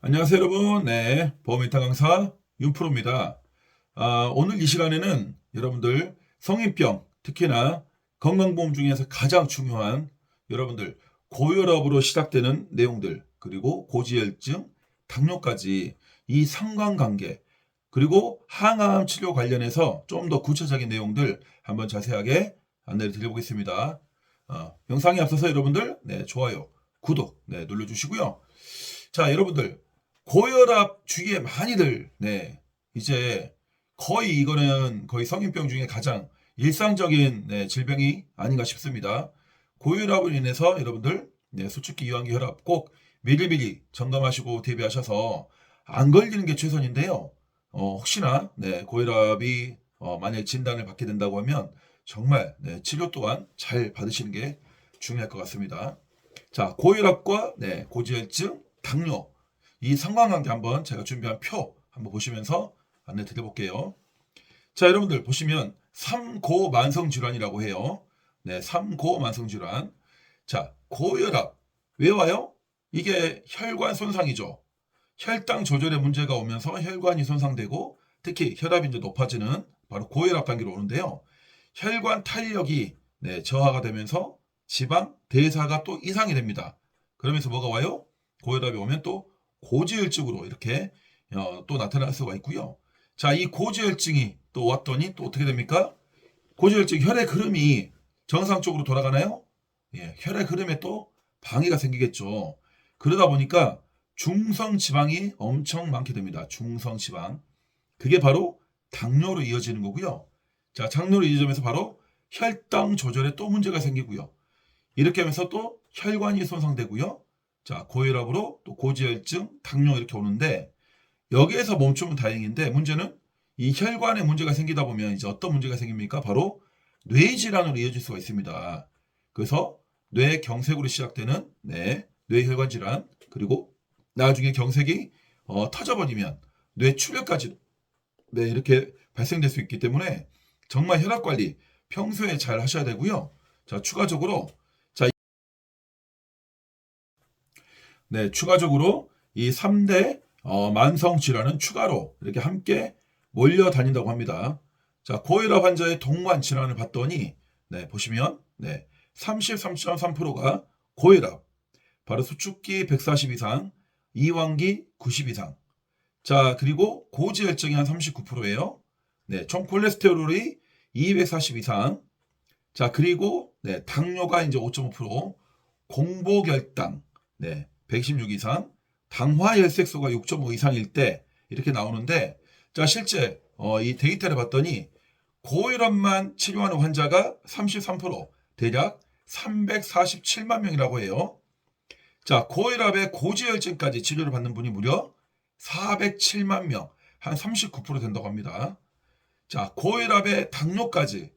안녕하세요, 여러분. 네, 보험의타 강사 윤프로입니다. 아, 오늘 이 시간에는 여러분들 성인병, 특히나 건강보험 중에서 가장 중요한 여러분들 고혈압으로 시작되는 내용들, 그리고 고지혈증, 당뇨까지 이 상관관계, 그리고 항암 치료 관련해서 좀 더 구체적인 내용들 한번 자세하게 안내를 드려보겠습니다. 어, 영상에 앞서서 여러분들, 네, 좋아요, 구독, 네, 눌러주시고요. 자, 여러분들, 고혈압 주위에 많이들, 네, 이제 거의 이거는 거의 성인병 중에 가장 일상적인 네, 질병이 아닌가 싶습니다. 고혈압으로 인해서 여러분들, 네, 수축기 유한기 혈압 꼭 미리미리 점검하시고 대비하셔서 안 걸리는 게 최선인데요. 어, 혹시나, 네, 고혈압이 어, 만약 진단을 받게 된다고 하면 정말 네, 치료 또한 잘 받으시는 게 중요할 것 같습니다. 자, 고혈압과 네, 고지혈증, 당뇨 이 상관관계 한번 제가 준비한 표 한번 보시면서 안내 드려볼게요. 자, 여러분들 보시면 삼고 만성 질환이라고 해요. 네, 삼고 만성 질환. 자, 고혈압 왜 와요? 이게 혈관 손상이죠. 혈당 조절에 문제가 오면서 혈관이 손상되고 특히 혈압이 이제 높아지는 바로 고혈압 단계로 오는데요. 혈관 탄력이 네, 저하가 되면서 지방 대사가 또 이상이 됩니다. 그러면서 뭐가 와요? 고혈압이 오면 또 고지혈증으로 이렇게 어, 또 나타날 수가 있고요. 자, 이 고지혈증이 또 왔더니 또 어떻게 됩니까? 고지혈증 혈액 흐름이 정상적으로 돌아가나요? 예, 혈액 흐름에 또 방해가 생기겠죠. 그러다 보니까 중성 지방이 엄청 많게 됩니다. 중성 지방. 그게 바로 당뇨로 이어지는 거고요. 자, 당뇨로 이어지면서 바로 혈당 조절에 또 문제가 생기고요. 이렇게 하면서 또 혈관이 손상되고요. 자, 고혈압으로 또 고지혈증, 당뇨 이렇게 오는데 여기에서 멈추면 다행인데 문제는 이 혈관에 문제가 생기다 보면 이제 어떤 문제가 생깁니까? 바로 뇌 질환으로 이어질 수가 있습니다. 그래서 뇌 경색으로 시작되는 네, 뇌혈관 질환 그리고 나중에 경색이 어, 터져버리면 뇌 출혈까지 네, 이렇게 발생될 수 있기 때문에 정말 혈압 관리 평소에 잘 하셔야 되고요. 자, 추가적으로 네, 추가적으로 이 3대 어, 만성 질환은 추가로 이렇게 함께 몰려 다닌다고 합니다. 자, 고혈압 환자의 동반 질환을 봤더니 네, 보시면 네, 33.3%가 고혈압, 바로 수축기 140 이상, 이완기 90 이상. 자, 그리고 고지혈증이 한 39%예요. 네, 총 콜레스테롤이 240 이상. 자, 그리고 네, 당뇨가 이제 5.5%, 공복혈당, 네, 116 이상, 당화 혈색소가 6.5 이상일 때 이렇게 나오는데 자 실제 어, 이 데이터를 봤더니 고혈압만 치료하는 환자가 33% 대략 347만 명이라고 해요. 자 고혈압에 고지혈증까지 치료를 받는 분이 무려 407만 명, 한 39% 된다고 합니다. 자 고혈압에 당뇨까지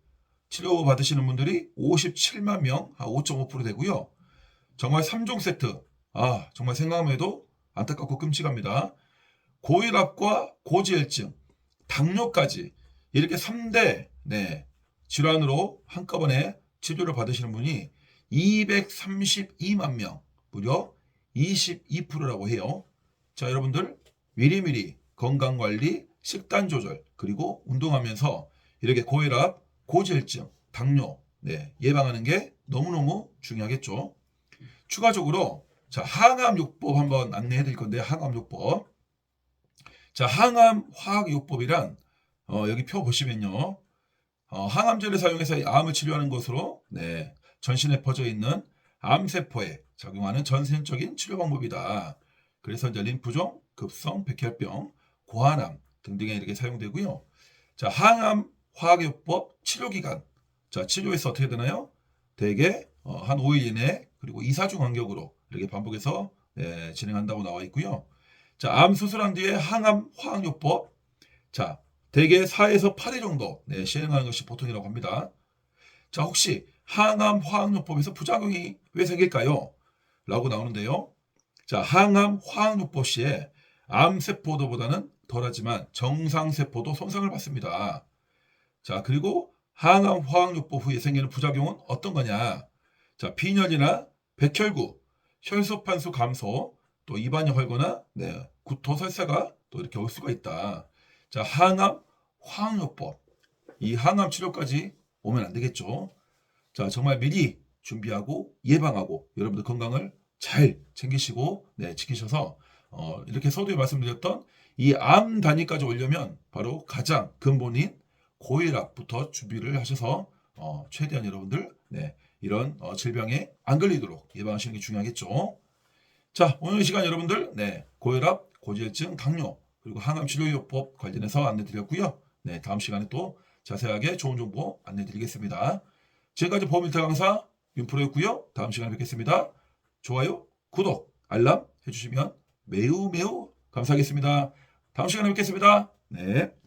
치료 받으시는 분들이 57만 명, 한 5.5% 되고요. 정말 3종 세트 아, 정말 생각만 해도 안타깝고 끔찍합니다. 고혈압과 고지혈증, 당뇨까지 이렇게 3대 네, 질환으로 한꺼번에 치료를 받으시는 분이 232만 명, 무려 22%라고 해요. 자, 여러분들 미리미리 건강 관리, 식단 조절, 그리고 운동하면서 이렇게 고혈압, 고지혈증, 당뇨 네, 예방하는 게 너무너무 중요하겠죠. 추가적으로 자, 항암요법 한번 안내해 드릴 건데 항암요법. 자, 항암 화학요법이란 어, 여기 표 보시면요. 어, 항암제를 사용해서 암을 치료하는 것으로 네, 전신에 퍼져 있는 암세포에 작용하는 전신적인 치료 방법이다. 그래서 이제 림프종, 급성 백혈병, 고환암 등등에 이렇게 사용되고요. 자, 항암 화학요법 치료 기간. 자, 치료에서 어떻게 되나요? 대개 어, 한 5일 이내 그리고 2, 4주 간격으로 이렇게 반복해서 네, 진행한다고 나와 있고요. 자, 암 수술한 뒤에 항암 화학요법. 자, 대개 4에서 8일 정도 네, 시행하는 것이 보통이라고 합니다. 자, 혹시 항암 화학요법에서 부작용이 왜 생길까요? 라고 나오는데요. 자, 항암 화학요법 시에 암세포도보다는 덜하지만 정상세포도 손상을 받습니다. 자, 그리고 항암 화학요법 후에 생기는 부작용은 어떤 거냐? 자, 빈혈이나 백혈구, 혈소판수 감소, 또 입안이 헐거나 네, 구토 설사가 또 이렇게 올 수가 있다. 자, 항암 화학요법. 이 항암 치료까지 오면 안 되겠죠. 자, 정말 미리 준비하고 예방하고 여러분들 건강을 잘 챙기시고 네, 지키셔서 어, 이렇게 서두에 말씀드렸던 이 암 단위까지 오려면 바로 가장 근본인 고혈압부터 준비를 하셔서 어, 최대한 여러분들 네, 이런 어, 질병에 안 걸리도록 예방하시는 게 중요하겠죠. 자, 오늘 이 시간 여러분들 네, 고혈압, 고지혈증, 당뇨 그리고 항암 치료요법 관련해서 안내 드렸고요. 네, 다음 시간에 또 자세하게 좋은 정보 안내 드리겠습니다. 지금까지 보험일타 강사 윤프로였고요. 다음 시간에 뵙겠습니다. 좋아요, 구독, 알람 해주시면 매우 매우 감사하겠습니다. 다음 시간에 뵙겠습니다. 네.